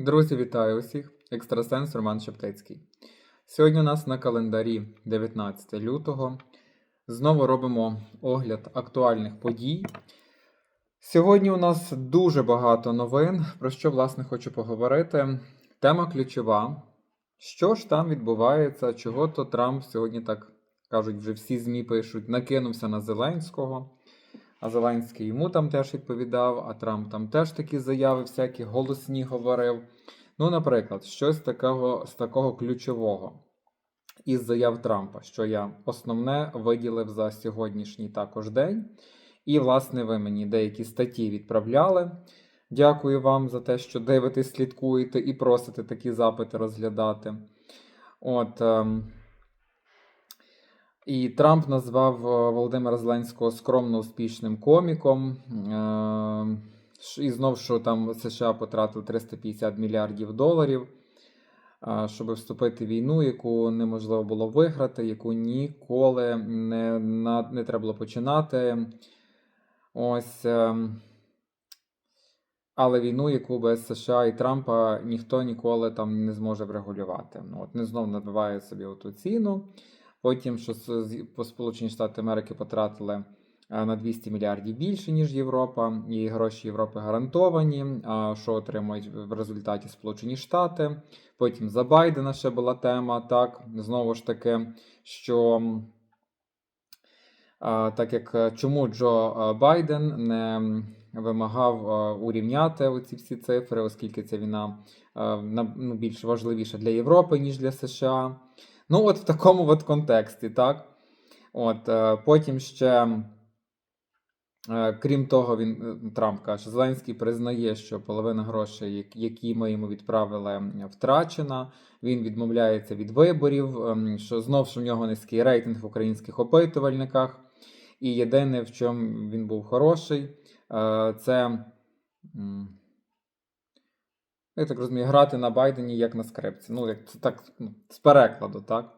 Друзі, вітаю усіх! Екстрасенс Роман Шептицький. Сьогодні у нас на календарі 19 лютого. Знову робимо огляд актуальних подій. Сьогодні у нас дуже багато новин, про що, власне, хочу поговорити. Тема ключова. Що ж там відбувається? Чого то Трамп сьогодні так кажуть, вже всі ЗМІ пишуть, накинувся на Зеленського. А Зеленський йому там теж відповідав, а Трамп там теж такі заяви всякі голосні говорив. Ну, наприклад, щось такого, з такого ключового із заяв Трампа, що я основне виділив за сьогоднішній також день. І, власне, ви мені деякі статті відправляли. Дякую вам за те, що дивитесь, слідкуєте і просите такі запити розглядати. От. ем, і Трамп назвав е, Володимира Зеленського скромно успішним коміком. Е, І знов, що там США потратили 350 мільярдів доларів, е, щоб вступити в війну, яку неможливо було виграти, яку ніколи не, не треба було починати. Ось. Але війну, яку без США і Трампа ніхто ніколи там не зможе врегулювати. Ну, От не знов набиває собі оту ціну. Потім, що Сполучені Штати Америки потратили е, на 200 мільярдів більше, ніж Європа, і гроші Європи гарантовані. А що отримують в результаті Сполучені Штати? Потім за Байдена ще була тема, так, знову ж таки, що. Так як е, чому Джо е, Байден не вимагав урівняти оці всі цифри, оскільки ця війна ну, більш важливіша для Європи, ніж для США. Ну, от в такому от контексті, так? От, е, потім ще, е, крім того, він е, Трамп каже, Зеленський признає, що половина грошей, які ми йому відправили, втрачена. Він відмовляється від виборів, ем, що знов що в нього низький рейтинг в українських опитувальниках. І єдине, в чому він був хороший, це. Я так розумію, грати на Байдені як на скрипці. Ну, як це так ну, з перекладу, так?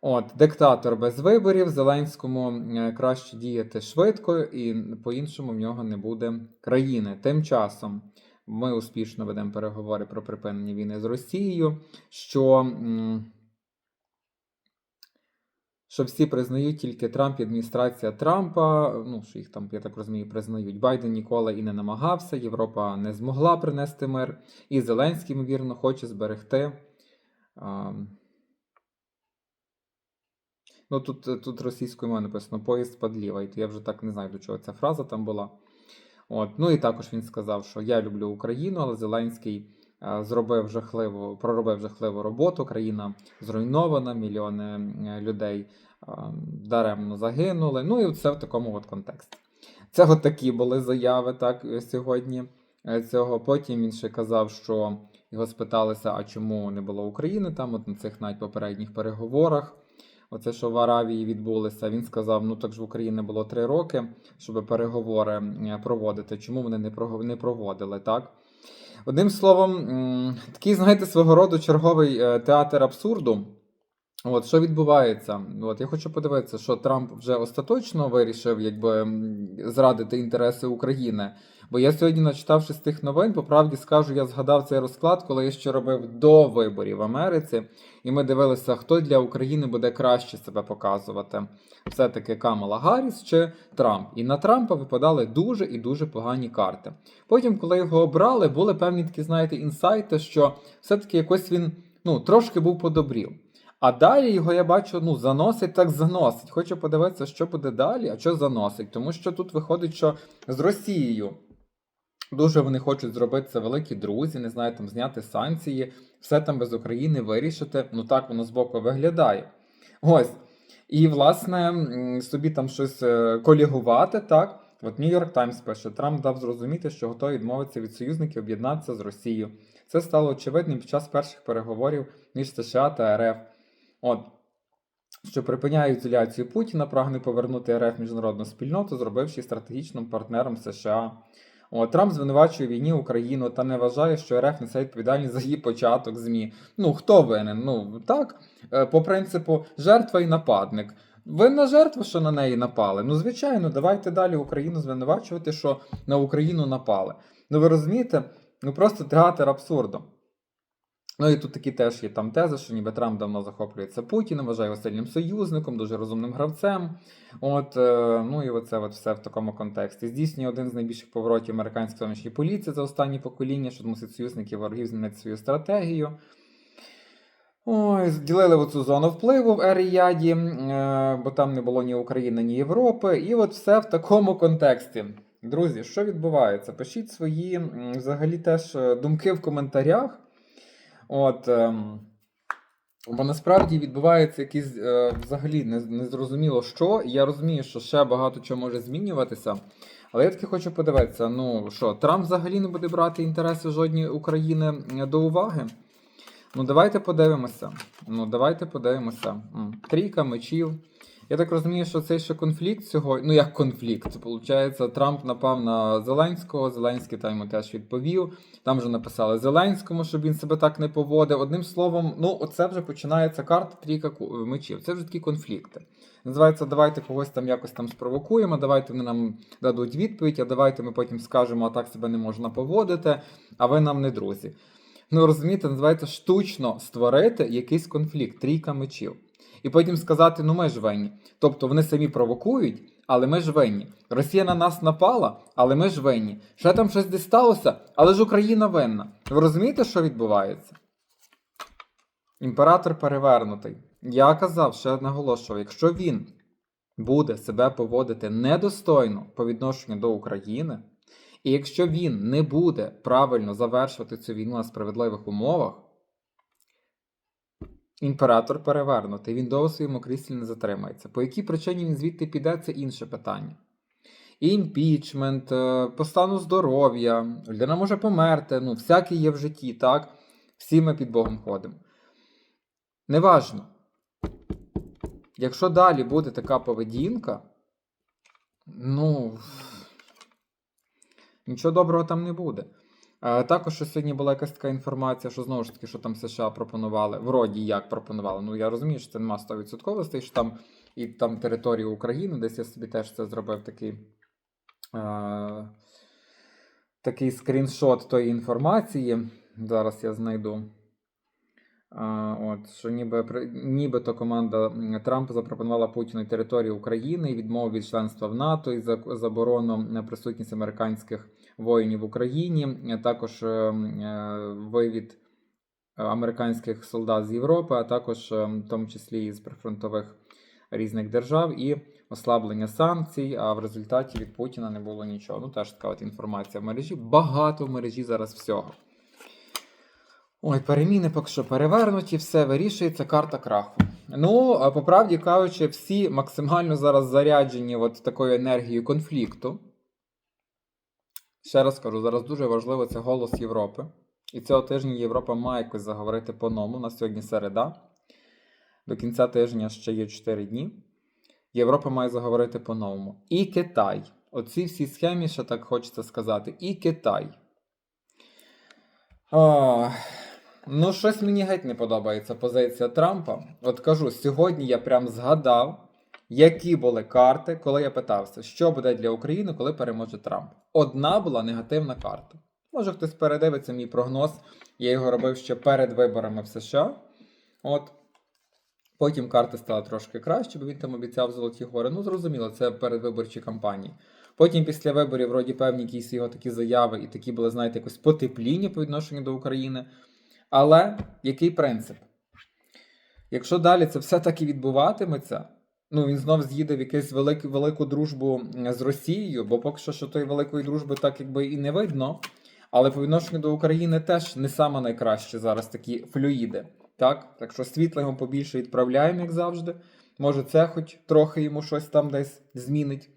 От, диктатор без виборів, Зеленському е, краще діяти швидко, і по-іншому в нього не буде країни. Тим часом ми успішно ведемо переговори про припинення війни з Росією, що, що всі признають тільки Трамп і адміністрація Трампа. Ну, що їх там, я так розумію, признають. Байден ніколи і не намагався, Європа не змогла принести мир, і Зеленський, ймовірно, хоче зберегти. а, Ну, тут, тут російською мовою написано поїзд подліва, і то я вже так не знаю, до чого ця фраза там була. От. Ну і також він сказав, що я люблю Україну, але Зеленський зробив жахливу, проробив жахливу роботу. Країна зруйнована, мільйони е, людей е, даремно загинули. Ну і це в такому от контексті. Це от такі були заяви так е, сьогодні. е, Цього потім він ще казав, що його спиталися, а чому не було України там, от на цих навіть попередніх переговорах. Оце, що в Аравії відбулося, він сказав: ну так ж в Україні було три роки, щоб переговори е, проводити. Чому вони не проводили, так? Одним словом, такий, знаєте, свого роду черговий е, театр абсурду. От що відбувається? От я хочу подивитися, що Трамп вже остаточно вирішив якби зрадити інтереси України. Бо я сьогодні, начитавшись тих новин, по правді скажу, я згадав цей розклад, коли я ще робив до виборів в Америці, і ми дивилися, хто для України буде краще себе показувати. Все-таки Камала Гарріс чи Трамп. І на Трампа випадали дуже і дуже погані карти. Потім, коли його обрали, були певні такі, знаєте, інсайти, що все-таки якось він ну, трошки був подобрів. А далі його я бачу, ну, заносить так заносить. Хочу подивитися, що буде далі, а що заносить. Тому що тут виходить, що з Росією дуже вони хочуть зробити це великі друзі, не знаю, там зняти санкції, все там без України вирішити. Ну так воно збоку виглядає. Ось. І, власне, собі там щось е, колігувати, так. От York Times пише, Трамп дав зрозуміти, що готовий відмовитися від союзників об'єднатися з Росією. Це стало очевидним під час перших переговорів між США та РФ. От, що припиняє ізоляцію Путіна, прагне повернути РФ міжнародну спільноту, зробивши стратегічним партнером США. От, Трамп звинувачує війні Україну та не вважає, що РФ несе відповідальність за її початок ЗМІ. Ну хто винен? Ну так, е, по принципу, жертва і нападник. Винна жертва, що на неї напали. Ну, звичайно, давайте далі Україну звинувачувати, що на Україну напали. Ну ви розумієте, Ну просто театр абсурду. Ну і тут такі теж є там тези, що ніби Трамп давно захоплюється Путіним, вважає його сильним союзником, дуже розумним гравцем. От, е, ну і оце от все в такому контексті. Здійснює один з найбільших поворотів американської зовнішньої поліції за останні покоління, що мусить союзників ворогів змінити свою стратегію. Ой, зділили оцю зону впливу в Ер-Ріяді, е, бо там не було ні України, ні Європи. І от все в такому контексті. Друзі, що відбувається? Пишіть свої взагалі теж е, думки в коментарях. От, ем, бо насправді відбувається якийсь е, взагалі не- незрозуміло що. Я розумію, що ще багато чого може змінюватися. Але я таки хочу подивитися: ну що, Трамп взагалі не буде брати інтереси жодної України е, до уваги? Ну, давайте подивимося. Ну, давайте подивимося. Трійка мечів. Я так розумію, що цей ще конфлікт сьогодні. Ну, як конфлікт? Получається, Трамп напав на Зеленського, Зеленський там йому теж відповів. Там вже написали Зеленському, щоб він себе так не поводив. Одним словом, ну, оце вже починається карта трійка мечів. Це вже такі конфлікти. Називається, давайте когось там якось там спровокуємо, давайте вони нам дадуть відповідь, а давайте ми потім скажемо, а так себе не можна поводити, а ви нам не друзі. Ну, розумієте, називається штучно створити якийсь конфлікт, трійка мечів. І потім сказати, ну ми ж винні. Тобто вони самі провокують, але ми ж винні. Росія на нас напала, але ми ж винні. Ще там щось десь сталося, але ж Україна винна. Ви розумієте, що відбувається? Імператор перевернутий. Я казав, ще наголошував, якщо він буде себе поводити недостойно по відношенню до України, і якщо він не буде правильно завершувати цю війну на справедливих умовах, імператор перевернутий, він довго своєму кріслі не затримається. По якій причині він звідти піде, це інше питання. Імпічмент, е, по стану здоров'я, людина може померти, ну, всяке є в житті, так? Всі ми під Богом ходимо. Неважно. Якщо далі буде така поведінка, ну. Нічого доброго там не буде. Також що сьогодні була якась така інформація, що знову ж таки, що там США пропонували. Вроді як пропонували. Ну я розумію, що це нема 100%, що там і там територія України, десь я собі теж це зробив такий. Е, такий скріншот тої інформації. Зараз я знайду. А, от, що ніби, нібито команда Трампа запропонувала Путіну територію України і відмову від членства в НАТО і за- заборону на присутність американських воїнів в Україні, також е, е, вивід е, американських солдат з Європи, а також е, в тому числі із прифронтових різних держав, і ослаблення санкцій. А в результаті від Путіна не було нічого. Ну теж така от інформація в мережі. Багато в мережі зараз всього. Ой, переміни поки що перевернуті, все вирішується, карта краху. Ну, по правді кажучи, всі максимально зараз заряджені от такою енергією конфлікту. Ще раз кажу, зараз дуже важливо це голос Європи. І цього тижня Європа має якось заговорити по-новому. На сьогодні середа. До кінця тижня ще є 4 дні. Європа має заговорити по-новому. І Китай. Оці всі схемі, ще так хочеться сказати, і Китай. А, ну, щось мені геть не подобається позиція Трампа. От кажу, сьогодні я прям згадав, які були карти, коли я питався, що буде для України, коли переможе Трамп. Одна була негативна карта. Може хтось передивиться мій прогноз. Я його робив ще перед виборами в США. От. Потім карти стали трошки краще, бо він там обіцяв золоті гори. Ну, зрозуміло, це передвиборчі кампанії. Потім після виборів, вроді певні якісь його такі заяви, і такі були, знаєте, якось потепління по відношенню до України. Але який принцип? Якщо далі це все так і відбуватиметься, ну він знов з'їде в якусь велику, велику дружбу з Росією, бо поки що, що тої великої дружби так якби і не видно. Але по відношенню до України теж не саме найкраще зараз такі флюїди. Так? Так що світла йому побільше відправляємо, як завжди. Може, це хоч трохи йому щось там десь змінить.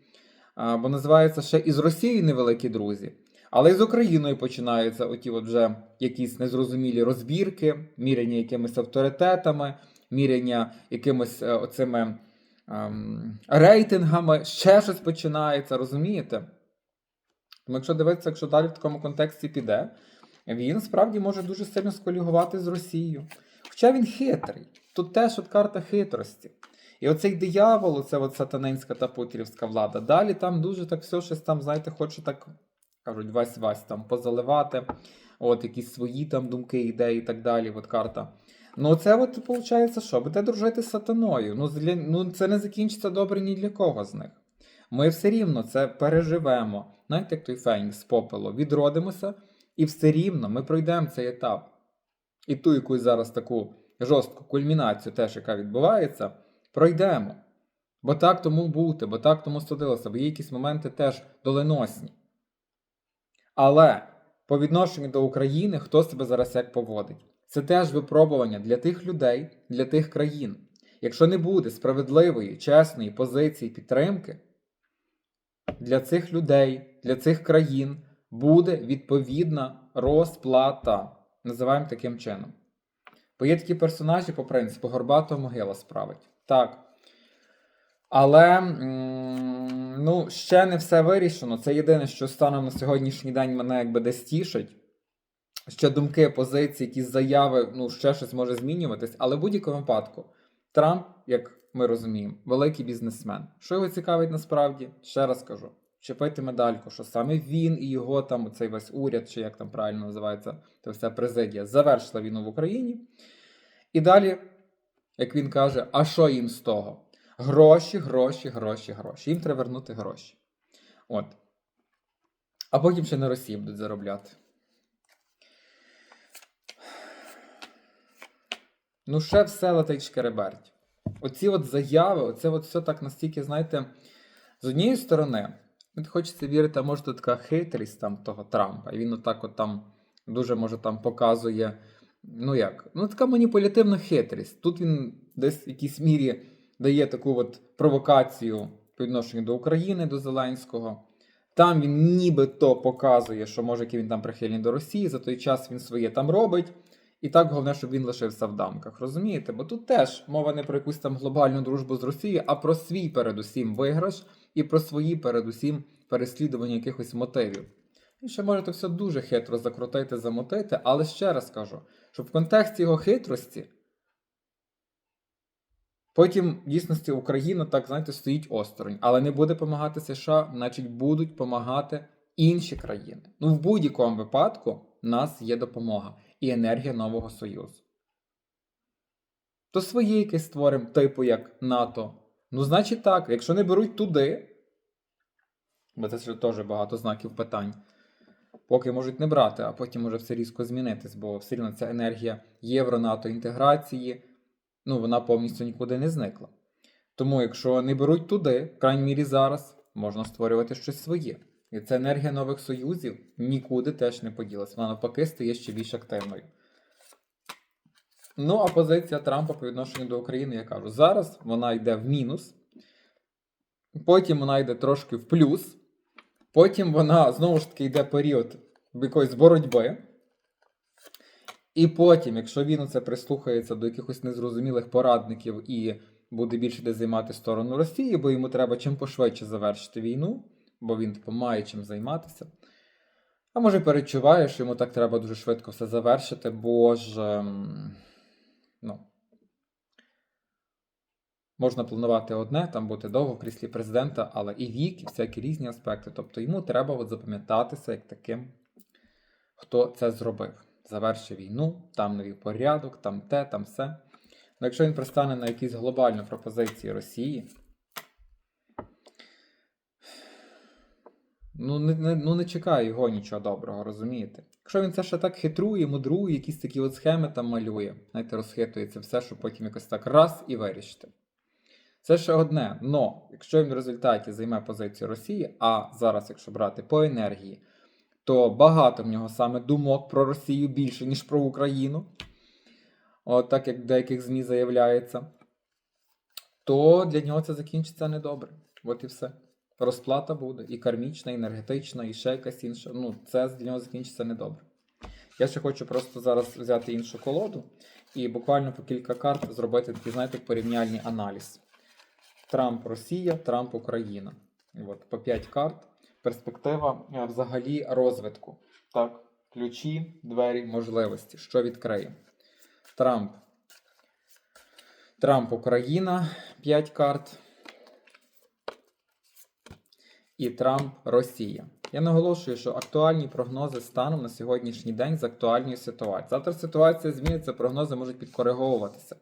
А, бо називається ще і з Росією невеликі друзі. Але і з Україною починаються оті от вже якісь незрозумілі розбірки, міряння якимись авторитетами, міряння якимись е, оцими ем, рейтингами, ще щось починається, розумієте? Тому якщо дивитися, якщо далі в такому контексті піде, він справді може дуже сильно сколігувати з Росією. Хоча він хитрий. Тут теж от карта хитрості. І оцей диявол, оце сатанинська та путірівська влада. Далі там дуже так все щось там, знаєте, хоче так, кажуть, вась-вась там позаливати. от якісь свої там думки, ідеї і так далі. От карта. Ну, це от виходить, що будете дружити з сатаною. Ну, для, ну, це не закінчиться добре ні для кого з них. Ми все рівно це переживемо. Знаєте, як той фенікс з попелу, відродимося, і все рівно ми пройдемо цей етап. І ту якусь зараз таку жорстку кульмінацію, теж, яка відбувається, пройдемо. Бо так тому бути, бо так тому судилося, бо є якісь моменти теж доленосні. Але по відношенню до України, хто себе зараз як поводить? Це теж випробування для тих людей, для тих країн. Якщо не буде справедливої, чесної позиції підтримки, для цих людей, для цих країн буде відповідна розплата. Називаємо таким чином. Бо є такі персонажі, по принципу, горбатого могила справить. Так. Але ну, ще не все вирішено. Це єдине, що станом на сьогоднішній день мене якби десь тішить. Ще думки, позиції, якісь заяви, ну, ще щось може змінюватись. Але в будь-якому випадку, Трамп, як ми розуміємо, великий бізнесмен. Що його цікавить насправді? Ще раз кажу: чепити медальку, що саме він і його там, цей весь уряд, чи як там правильно називається, та вся президія, завершила війну в Україні. І далі, як він каже, а що їм з того? Гроші, гроші, гроші, гроші. Їм треба вернути гроші. От. А потім ще на Росії будуть заробляти. Ну, ще все летить шкереберть. Оці от заяви, оце от все так настільки, знаєте, з однієї сторони, от хочеться вірити, а може тут така хитрість там того Трампа, і він отак от там дуже може там показує. Ну як? Ну, така маніпулятивна хитрість. Тут він десь в якійсь мірі дає таку от провокацію по відношенню до України, до Зеленського. Там він нібито показує, що може який він там прихильний до Росії, за той час він своє там робить. І так головне, щоб він лишився в дамках. Розумієте? Бо тут теж мова не про якусь там глобальну дружбу з Росією, а про свій передусім виграш і про свої передусім переслідування якихось мотивів. І ще можете все дуже хитро закрутити, замотити, але ще раз кажу, що в контексті його хитрості потім в дійсності Україна так, знаєте, стоїть осторонь, але не буде допомагати США, значить будуть допомагати інші країни. Ну, в будь-якому випадку нас є допомога і енергія нового Союзу. То своє якесь створимо, типу як НАТО. Ну, значить так, якщо не беруть туди, бо це теж багато знаків питань, поки можуть не брати, а потім може все різко змінитись, бо все рівно ця енергія євро-НАТО інтеграції, ну, вона повністю нікуди не зникла. Тому, якщо не беруть туди, в крайній мірі зараз, можна створювати щось своє. І ця енергія нових союзів нікуди теж не поділася. Вона навпаки стає ще більш активною. Ну, а позиція Трампа по відношенню до України, я кажу, зараз вона йде в мінус, потім вона йде трошки в плюс, потім вона знову ж таки йде період якоїсь боротьби. І потім, якщо він оце прислухається до якихось незрозумілих порадників і буде більше де займати сторону Росії, бо йому треба чим пошвидше завершити війну, бо він типу, має чим займатися. А може перечуває, що йому так треба дуже швидко все завершити, бо ж. ем, Ну, можна планувати одне, там бути довго в кріслі президента, але і вік, і всякі різні аспекти. Тобто йому треба от запам'ятатися як таким, хто це зробив. Завершив війну, там новий порядок, там те, там все. Ну, якщо він пристане на якісь глобальні пропозиції Росії, ну не, не, ну не чекає його нічого доброго, розумієте? Якщо він це ще так хитрує, мудрує, якісь такі от схеми там малює, знаєте, розхитується все, щоб потім якось так раз і вирішити. Це ще одне. Но якщо він в результаті займе позицію Росії, а зараз, якщо брати по енергії, то багато в нього саме думок про Росію більше, ніж про Україну. От так як в деяких ЗМІ заявляється, то для нього це закінчиться недобре. От і все. Розплата буде і кармічна, і енергетична, і ще якась інша. Ну, це для нього закінчиться недобре. Я ще хочу просто зараз взяти іншу колоду і буквально по кілька карт зробити такий, знаєте, порівняльний аналіз. Трамп Росія, Трамп Україна. От, по 5 карт. Перспектива е, взагалі розвитку. Так, ключі, двері, можливості. Що відкриє? Трамп. Трамп Україна 5 карт. І Трамп Росія. Я наголошую, що актуальні прогнози станом на сьогоднішній день з актуальної ситуації. Завтра ситуація зміниться, прогнози можуть підкориговуватися.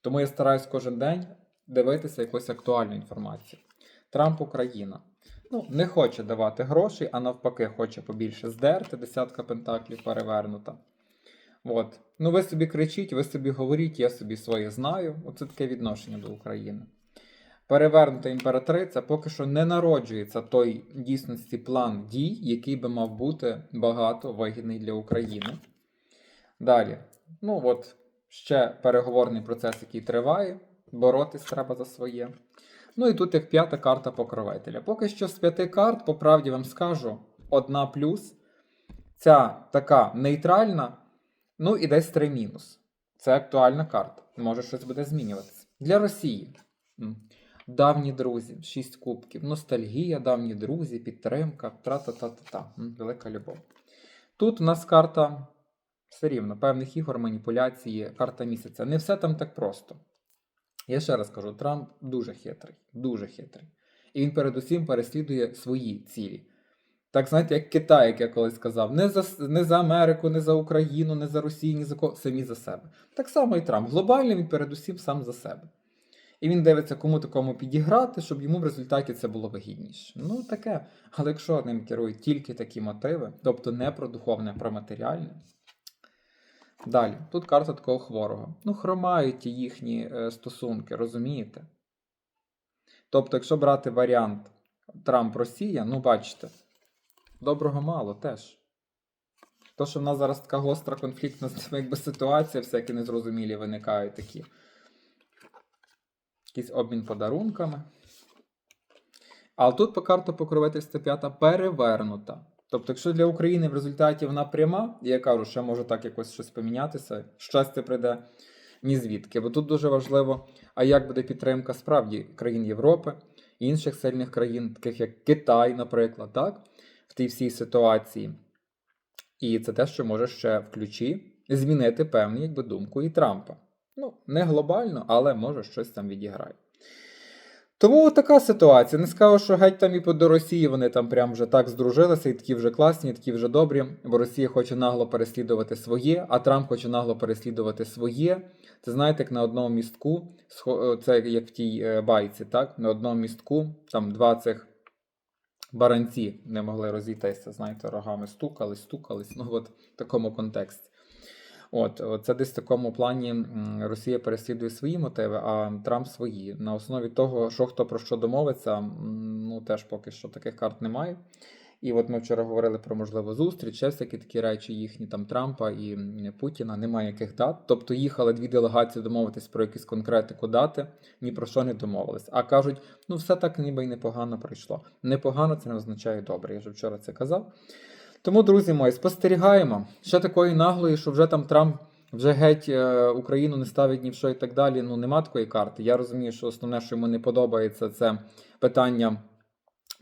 Тому я стараюсь кожен день дивитися якусь актуальну інформацію. Трамп Україна. Ну, не хоче давати грошей, а навпаки, хоче побільше здерти, десятка пентаклів перевернута. От. Ну, ви собі кричіть, ви собі говоріть, я собі своє знаю. Оце таке відношення до України. Перевернута імператриця поки що не народжується той дійсності план дій, який би мав бути багато вигідний для України. Далі. Ну от ще переговорний процес, який триває. Боротись треба за своє. Ну і тут як п'ята карта покровителя. Поки що з п'яти карт, по правді вам скажу, одна плюс. Ця така нейтральна, ну і десь три мінус. Це актуальна карта. Може щось буде змінюватися. Для Росії. Давні друзі, шість кубків, ностальгія, давні друзі, підтримка, тра-та-та-та-та. Велика любов. Тут у нас карта все рівно, певних ігор, маніпуляції, карта місяця. Не все там так просто. Я ще раз кажу: Трамп дуже хитрий, дуже хитрий. І він передусім переслідує свої цілі. Так, знаєте, як Китай, як я колись сказав, не за, не за Америку, не за Україну, не за Росію, ні за кого, самі за себе. Так само і Трамп. Глобально він передусім сам за себе. І він дивиться, кому такому підіграти, щоб йому в результаті це було вигідніше. Ну, таке. Але якщо ним керують тільки такі мотиви, тобто не про духовне, а про матеріальне. Далі, тут карта такого хворого. Ну, хромають ті їхні е, стосунки, розумієте? Тобто, якщо брати варіант Трамп-Росія, ну бачите, доброго мало теж. То, що в нас зараз така гостра конфліктна якби, ситуація, всякі незрозумілі виникають такі. Якийсь обмін подарунками. Але тут по карту покровительства п'ята перевернута. Тобто, якщо для України в результаті вона пряма, я кажу, що може так якось щось помінятися, щастя прийде ні звідки. Бо тут дуже важливо, а як буде підтримка справді країн Європи, інших сильних країн, таких як Китай, наприклад, так, в тій всій ситуації. І це те, що може ще в ключі змінити певну якби, думку і Трампа. Ну, не глобально, але може щось там відіграє. Тому така ситуація. Не скажу, що геть там і до Росії вони там прям вже так здружилися, і такі вже класні, і такі вже добрі. Бо Росія хоче нагло переслідувати своє, а Трамп хоче нагло переслідувати своє. Це знаєте, як на одному містку, схо- це як в тій е, байці, так? На одному містку там два цих баранці не могли розійтися, знаєте, рогами стукались, стукались. Ну, от в такому контексті. От, от це десь в такому плані Росія переслідує свої мотиви, а Трамп свої. На основі того, що хто про що домовиться, ну теж поки що таких карт немає. І от ми вчора говорили про можливу зустріч, ще всякі такі речі їхні там Трампа і Путіна, немає яких дат. Тобто їхали дві делегації домовитись про якісь конкретику дати, ні про що не домовились. А кажуть, ну все так ніби й непогано пройшло. Непогано це не означає добре. Я вже вчора це казав. Тому, друзі мої, спостерігаємо. Ще такої наглої, що вже там Трамп вже геть е, Україну не ставить ні в що і так далі. Ну нема такої карти. Я розумію, що основне, що йому не подобається, це питання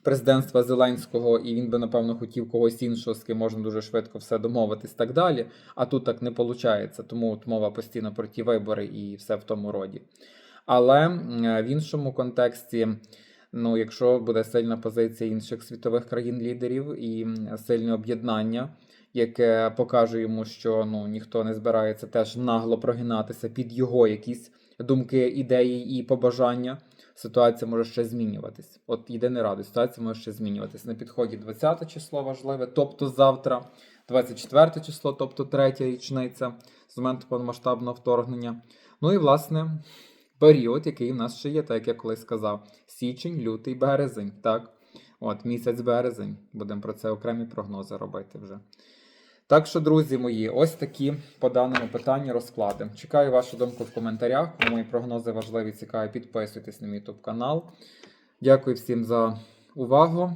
президентства Зеленського, і він би, напевно, хотів когось іншого, з ким можна дуже швидко все домовитись так далі. А тут так не виходить. Тому от мова постійно про ті вибори і все в тому роді. Але е, в іншому контексті. Ну, якщо буде сильна позиція інших світових країн-лідерів і сильне об'єднання, яке покаже йому, що ну ніхто не збирається теж нагло прогинатися під його якісь думки, ідеї і побажання, ситуація може ще змінюватись. От єдине радий, ситуація може ще змінюватись. На підході 20 число важливе, тобто завтра, 24 число, тобто третя річниця з моменту повномасштабного вторгнення. Ну і власне період, який в нас ще є, так як я колись сказав: січень, лютий, березень. Так, от місяць березень. Будемо про це окремі прогнози робити вже. Так що, друзі мої, ось такі по даному питанню розклади. Чекаю вашу думку в коментарях. Кому мої прогнози важливі, цікаві, підписуйтесь на мій YouTube канал. Дякую всім за увагу.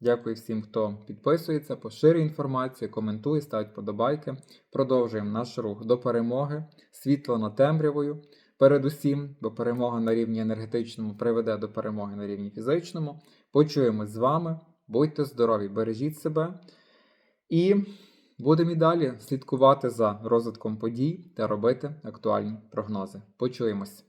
Дякую всім, хто підписується, поширює інформацію, коментує, ставить подобайки. Продовжуємо наш рух до перемоги. Світло над темрявою. Передусім, бо перемога на рівні енергетичному приведе до перемоги на рівні фізичному. Почуємось з вами. Будьте здорові, бережіть себе. І будемо і далі слідкувати за розвитком подій та робити актуальні прогнози. Почуємось!